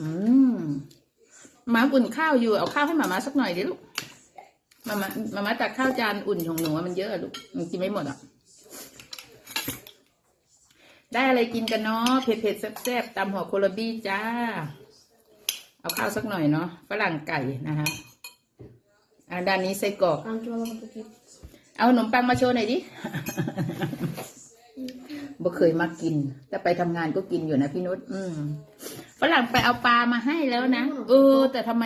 อืมหมาอุ่นข้าวอยู่ เอาข้าวให้หมามาสักหน่อยดิลูกมามามามาตักข้าวจานอุ่นของหนูอะมันเยอะอะลูกมันกินไม่หมดอะ ได้อะไรกินกันเนาะเผ็ดเผ็ดๆแซ่บๆตำหัวโคลาบี้จ้า เอาข้าวสักหน่อยเนาะฝรั่งไก่นะคะอ่าด้านนี้ไส้กรอก Dankjewel dat het ook เอาขนมปังมาโชว์หน่อยดิ บ่เคยมากิน แต่ไปทำงานก็กินอยู่นะพี่นุชอืมฝรั่งไปเอาปลามาให้แล้วนะ เออ แต่ทำไม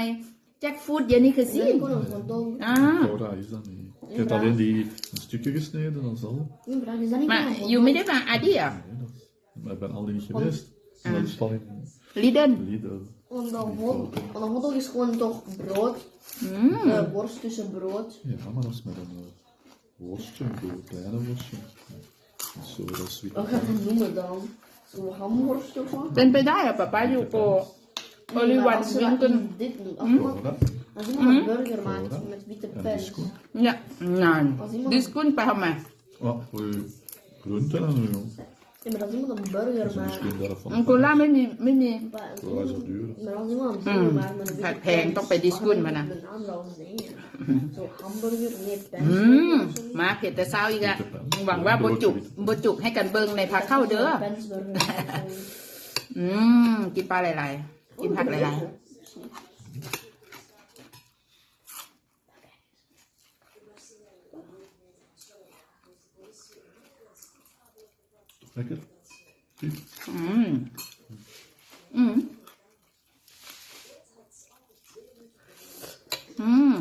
แจ็คฟูดเดี๋ยวนี้คือสิ Ik kon hem gewoon doen. อ่า Cora is dat niet. Ik heb alleen die in stukken gesneden, dat is al. Mijn vraag is dat niet มา gewoon อยู่ไม่ได้มาอาดิอะ Nee, dat is, maar ik ben al niet geweest. Maar dat is van in ลิเดน Lidl. Want een hot, want een hotdog is gewoon toch brood, อืม eh, worst tussen brood. Ja, maar dat is met een uh, worstje, een kleine worstje. Zo, So, das wieder. Ach, ich hab. So, haben wir es davon? Dann bin ich ja, Papa, ich hab. Also, ich hab Burger mit Vita Pest. Ja, nein. Das ist gut, Papa. Ah, weil Gründer, ja. Maar als iemand een burger Dat is maakt, misschien daarvan. อังโกล่าไม่มีไม่มี maar als Cora is iemand- dat duur. maar als iemand een burger maakt met een witte gaat pijn, pens, toch bij die mag schoen, je maar dan. met een aantal dingen. Zo'n hamburger, nee, pens. อืม of zoiets. มาเผ็ดแต่เช้าอีกอะหวังว่าบจุกบจุกให้กันเบิงในผักเข้าเด้อ Pensburger of zoiets. อืม กินปลาหลายๆ กินผักหลาย Toch lekker? Zie? ๆอืมอืมอืม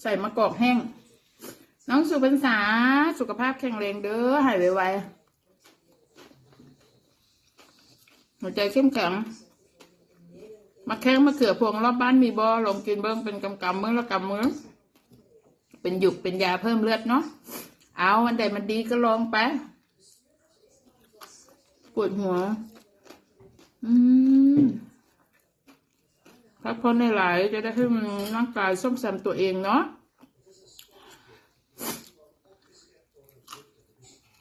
ใส่มะกอกแห้ง น้องสุพรรษาสุขภาพแข็งแรงเด้อหายไวๆหัวใจเข้มแข็งมาแข้งมะเขือพวงรอบบ้านมีบอลองกินเบิ้งเป็นกำกำๆมื้อละกำมื้อเป็นหยุกเป็นยาเพิ่มเลือดเนาะเอาวันใดมันดีก็ลองไป ปวดหัว อืมพักผ่อนหลายๆจะได้ให้มันร่างกายซ่อมแซมตัวเองเนาะ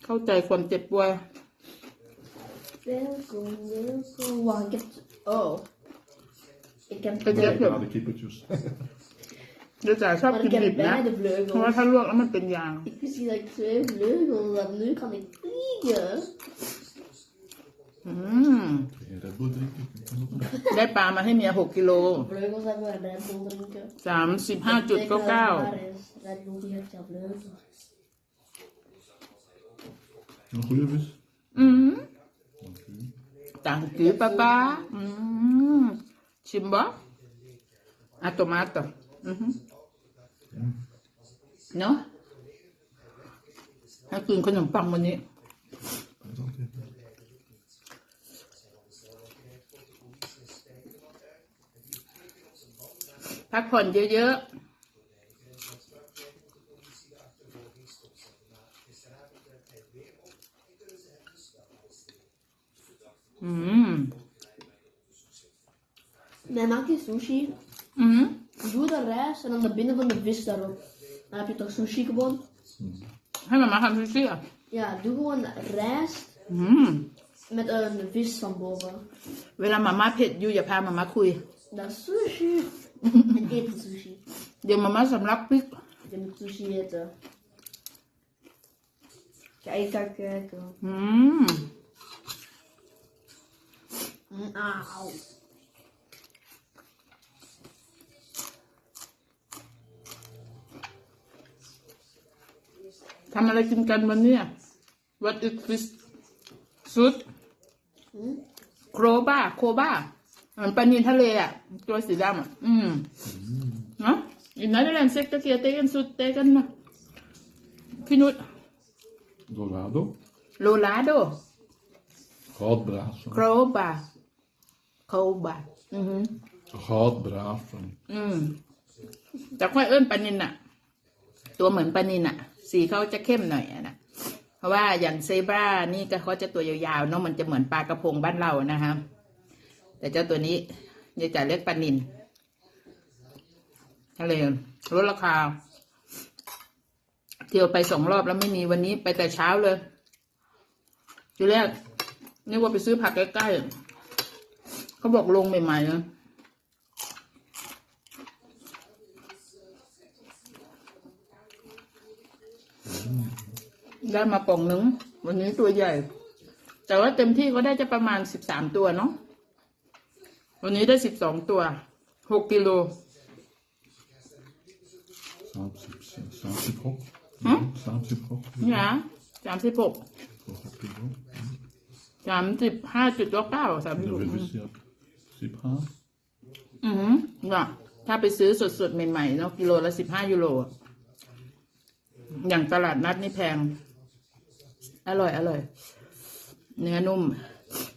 เข้าใจความเจ็บป่วย Welkom, welkom. Wacht, ik heb... Oh. Ik heb... Ik heb- Ja, de kippertjes. เดี๋ยวจ๋าชอบ Maar กิน ik ดิ heb บนะ beide เพราะว่า vleugels. ถ้าลวกแล้วมันเป็นยาง Ik wist niet dat ik twee vleugels had. Nu kan ik vliegen. อืม Geen Red Bull drinken. kan ook nog. ได้ปลามาให้เมียหกกิโล Vleugels hebben we Red Bull drinken. สามสิบห้าจุด Kijk เก้า naar เก้า waar is. Red Bull die heeft jouw vleugels. Een goede vis. อืม Dank u. ต่างกีป้าป้าอืม ชิมบ่อะโตมาโตอือหือเนาะให้กินขนมปังวันนี้ Dat is altijd. พักผ่อนเยอะๆ อืม Mij maakt die sushi. อืม Doe de rijst en dan de binnen van de vis daarop. Dan heb je toch sushi gewoon. ให้มามาทำซูชิอะ Ja, doe gewoon rijst อืม met een vis van boven. เวลามาม่าเผ็ดอยู่อย่าพามาม่าคุย Dat is sushi. En eten sushi. เดี๋ยวมาม่าสำลักพริก Je moet sushi eten. Kijk, kijk, kijken. อืม Mm, Auw. ทำอะไรกินกันวันเนี้ย What is this ซุด Hm? โครบ้าโคบ้าเหมือนปลานินทะเลอะ ตัวสีดำอะ อืมเนาะอีกน้อยแรงเซ็กตะเกียเตกันสุดเตกันนะพี่นุช Dorado. โลลาโด Goudbraaf. โครบ้าโคบ้าอือหือ Goudbraaf. อืมแต่ค่อยเอิ้นปลานินอะตัวเหมือนปลานินอะสีเขาจะเข้มหน่อยอะนะเพราะว่าอย่างเซบรานี่ก็เขาจะตัวยาวๆเนาะมันจะเหมือนปลากระพงบ้านเรานะคะ แต่เจ้าตัวนี้ยายจ๋าเรียกปลานินทะเลลดราคา เที่ยวไปสองรอบแล้วไม่มีวันนี้ไปแต่เช้าเลยทีแรกนึกว่าไปซื้อผักใกล้ๆเขาบอกลงใหม่ๆนะได้มาป่องหนึง วันนี้ตัวใหญ่ แต่ว่าเต็มที่ก็ได้จะประมาณสิบสามตัวเนาะ วันนี้ได้สิบสองตัวหกกิโล 30, 30 hopp. Hm? 30 hopp. เนี่ยสามสิบหก Vad hopp i gång. สามสิบห้าจุดเก้าสามสิบ Då หก vill vi se att Sipp här. อือหือเนี่ยถ้าไปซื้อสดๆ ใหม่ๆเนาะกิโลละสิบห้ายูโรอย่างตลาดนัดนี่แพง อร่อยอร่อย เนื้อนุ่ม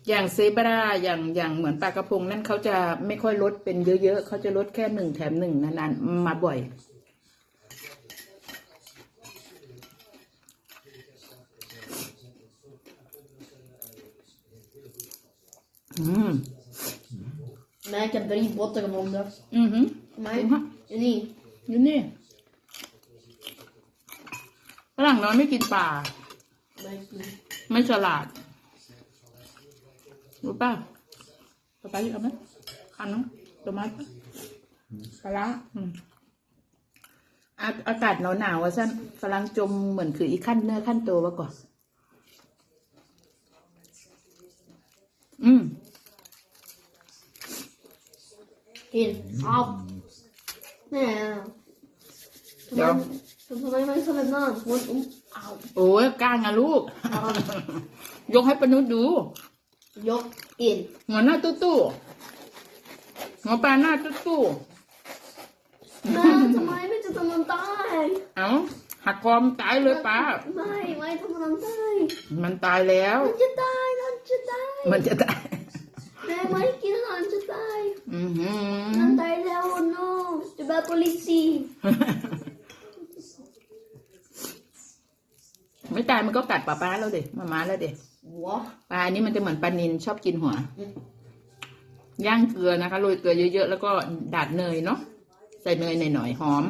อย่างเซบราอย่างอย่างเหมือนปลากระพงนั่นเขาจะไม่ค่อยลดเป็นเยอะๆเขาจะลดแค่หนึ่งแถมหนึ่งนานๆมาบ่อยอืม Nej, ik heb drie botten gevonden. อือหือ Maar, Mhm. nee. อยู่นี่ฝรั่งน้อยไม่กินปลา Maar ik niet. ไม่ฉลาด รู้ป่ะป๊าป๊าเอาไหมคันน้องตัวมัดปะปลาร้าอืมอาอากาศหนาวหนาวๆอะสั้นฝรั่งจมเหมือนคืออีขั้นเนื้อขั้นตัววะก่อนอืม Eén. Auw. Nee. Voor Ja. mij- Voor mij maakt het naam. Gewoon om. Auw. โอ้ยกล้างอะลูก ยกให้ปนุษดู Jok. Eén. หัวหน้าตู้ตู้หัวปลาหน้าตู้ตู้ Nee, voor mij weet het dan een taai. เอาหักคอมตายเลยป้า Nee, maar het dan een taai. มันตายแล้ว Handje taai, handje taai. มันจะตาย Nee, maar ik ken een handje taai. อือหือ Een taai oh no. Je bent politie. ไม่ตายมันก็กัดป้าป้าแล้วเด็มาม้าแล้วเด็ Wat? ปลาอันนี้มันจะเหมือนปลานินชอบกินหัว ย่างเกลือนะคะโรยเกลือเยอะๆแล้วก็ดาดเนยเนาะใส่เนยหน่อยๆหอม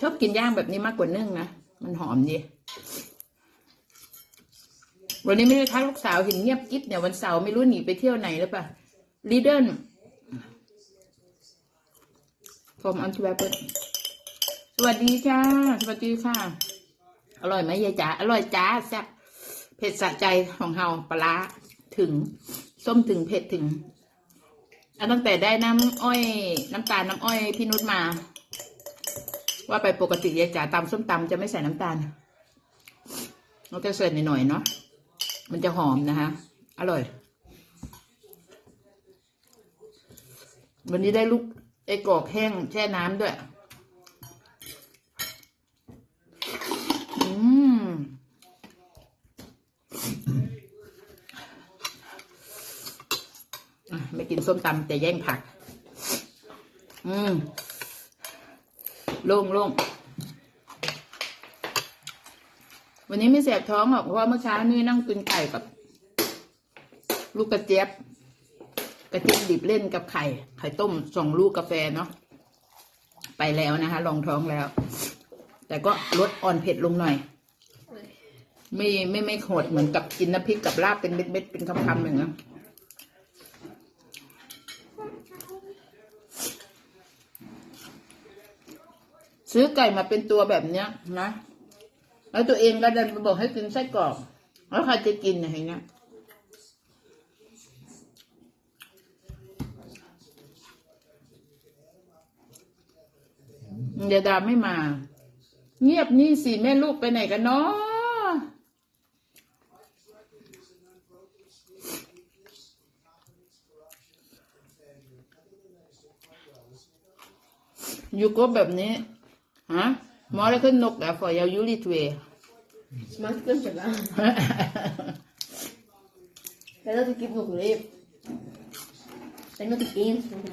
ชอบกินย่างแบบนี้มากกว่านึ่งนะมันหอมดีวันนี้ไม่ได้ทักลูกสาวเห็นเงียบกิ๊บเนี่ยวันเสาร์ไม่รู้หนีไปเที่ยวไหนหรือเปล่าลีเดนฟอ สวัสดีจ้า สวัสดีค่ะ อร่อยไหมยายจ๋า อร่อยจ้าแซ่บเผ็ดสะใจของเฮาปลาร้าถึง ส้มถึงเผ็ดถึงอันตั้งแต่ได้น้ำอ้อย น้ำตาลน้ำอ้อยพี่นุชมา ว่าไปปกติยายจ๋าตำส้มตำจะไม่ใส่น้ำตาลเราจะใส่หน่อยๆเนาะมันจะหอมนะคะอร่อย วันนี้ได้ลูกไอ้กรอกแห้งแช่น้ำด้วย อืม อะไม่กิน ส้มตำแต่แย่งผัก อืมโล่งโล่งวันนี้ไม่แสบท้องหรอกเพราะว่าเมื่อเช้านี่นั่งกินไก่กับ ลูกกระเจี๊ยบกระเจี๊ยบดิบเล่นกับไข่ ไข่ต้มสองลูกกาแฟเนาะไปแล้วนะคะลองท้องแล้ว แต่ก็ลดอ่อนเผ็ดลงหน่อย ไม่ไม่ไม่โหดเหมือนกับกินน้ำพริกกับลาบเป็นเม็ดๆเป็นคำๆอย่างนั้น ซื้อไก่มาเป็นตัวแบบเนี้ยนะแล้วตัวเองก็ดันไปบอกให้กินไส้กรอกแล้วใครจะกินอะไรเงี้ยเดี๋ยวดาไม่มา เงียบนี่สิแม่ลูกไปไหนกันเนาะอยู่ก็แบบนี้ ฮะมอแล้วขึ้นนกแต่ฟอยายุริทเว Smaakt kuntje wel. Ja, dat ik nog leef. Ik denk dat ik één nog leef.